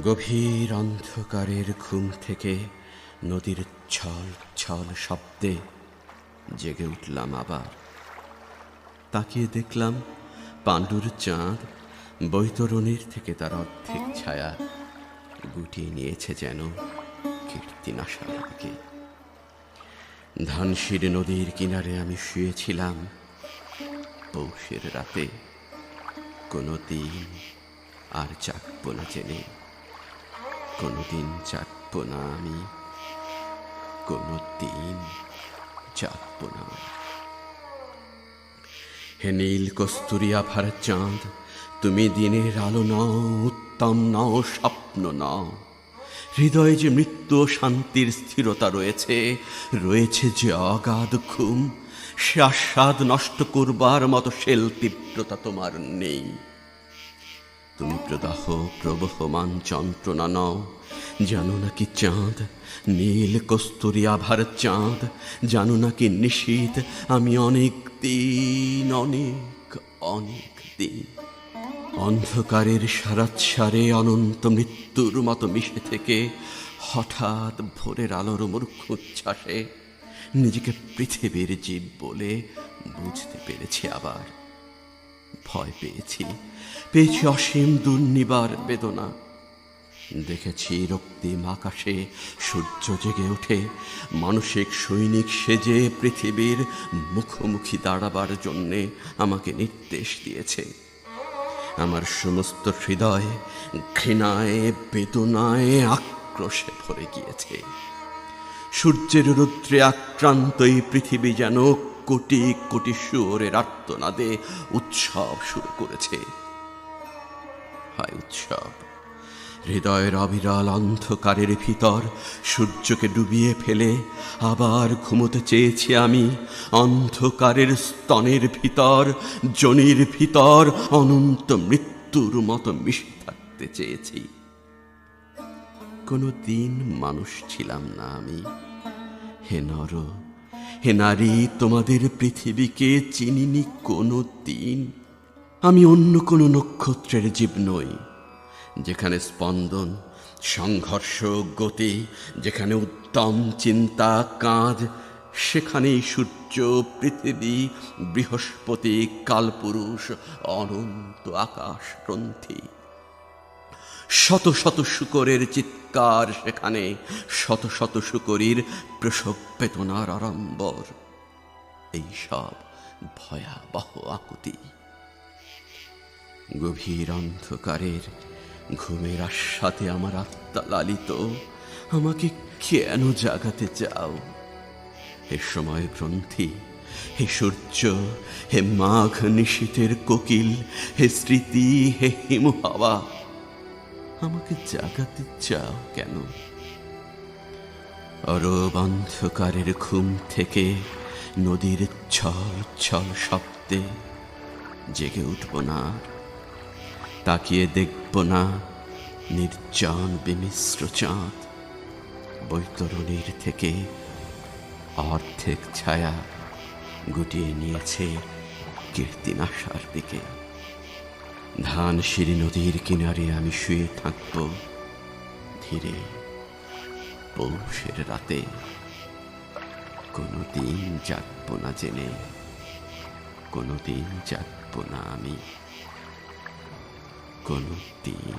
গভীর অন্ধকারের ঘুম থেকে নদীর ছল ছল শব্দে জেগে উঠলাম আবার। তাকিয়ে দেখলাম পাণ্ডুর চাঁদ বৈতরণীর থেকে তার অর্ধেক ছায়া গুটিয়ে নিয়েছে যেন কীর্তিনাশার দিকে। ধানশির নদীর কিনারে আমি শুয়েছিলাম। পৌষের রাতে কোনো দিন আর জাগব না জেনে। কোনো দিন জাগব না আমি। কোনো দিন জাগব না হে নীল কস্তুরি আভার চাঁদ, তুমি দিনের আলো নাও, উত্তম নাও, স্বপ্ন নাও। হৃদয়ে যে মৃত্যু শান্তির স্থিরতা রয়েছে রয়েছে যে অগাধ ঘুম, সে আস্বাদ নষ্ট করবার মতো শেল তীব্রতা তোমার নেই। তুমি প্রদাহ প্রবহমান যন্ত্রণা নও। জানো নাকি চাঁদ? নীল কস্তুরি আভার চাঁদ। জানো নাকি নিশীত আমি অনেক দিন, অনেক অনেক দিন অন্ধকারের সারাৎসারে অনন্ত মৃত্যুর মতো মিশে থেকে হঠাৎ ভোরের আলোর মূর্খ উচ্ছ্বাসে নিজেকে পৃথিবীর জীব বলে বুঝতে পেরেছি আবার। ভয় পেয়েছি। পেয়েছি অসীম দুর্নিবার বেদনা। দেখেছি রক্তিম আকাশে সূর্য জেগে ওঠে। মানসিক সৈনিক সেজে পৃথিবীর মুখোমুখি দাঁড়াবার জন্যে আমাকে নির্দেশ দিয়েছে। আমার সমস্ত হৃদয় ঘৃণায়, বেদনায় আক্রোশে ভরে গিয়েছে। সূর্যের রুদ্রে আক্রান্ত এই পৃথিবী যেন কোটি কোটি সুরের আর্তনাদে উৎসব শুরু করেছে। হায় উৎসব, হৃদয়ের অবিরল অন্ধকারের ভিতর সূর্যকে ডুবিয়ে ফেলে আবার ঘুমোতে চেয়েছি আমি। অন্ধকারের স্তনের ভিতর, জনির ভিতর অনন্ত মৃত্যুর মতো মিশে থাকতে চেয়েছি। কোনো দিন মানুষ ছিলাম না আমি। হে নর হে নারী, তোমাদের পৃথিবীকে চিনিনি কোনো দিন। আমি অন্য কোনো নক্ষত্রের জীব নই, যেখানে স্পন্দন, সংঘর্ষ, গতি, যেখানে উত্তম চিন্তা, কাজ, সেখানেই সূর্য, পৃথিবী, বৃহস্পতি, কালপুরুষ, অনন্ত আকাশ, গ্রন্থি। শত শত শুকরের চিৎকার সেখানে, শত শত শুকরীর প্রসব বেদনার আড়ম্বর। এইসব ভয়াবহ আকুতি। গভীর অন্ধকারের ঘুমের আস্বাদে আমার আত্মা লালিত। আমাকে কেন জাগাতে চাও? হে সময় গ্রন্থি, হে সূর্য, হে মাঘ নিশীতের কোকিল, হে স্মৃতি, হে হিম হাওয়া আমাকে জাগাতে চাও কেন? অরব অন্ধকারের ঘুম থেকে নদীর ছল ছল শব্দে জেগে উঠব না। তাকিয়ে দেখব না নির্জন বিমিশ্র চাঁদ বৈতরণীর থেকে অর্ধেক ছায়া গুটিয়ে নিয়েছে কীর্তিনাশার দিকে। ধান সিঁড়ি নদীর কিনারে আমি শুয়ে থাকব। ধীরে পৌষের রাতে কোনো দিন জাগব না জেনে কোনো দিন জাগব না আমি কোনো দিন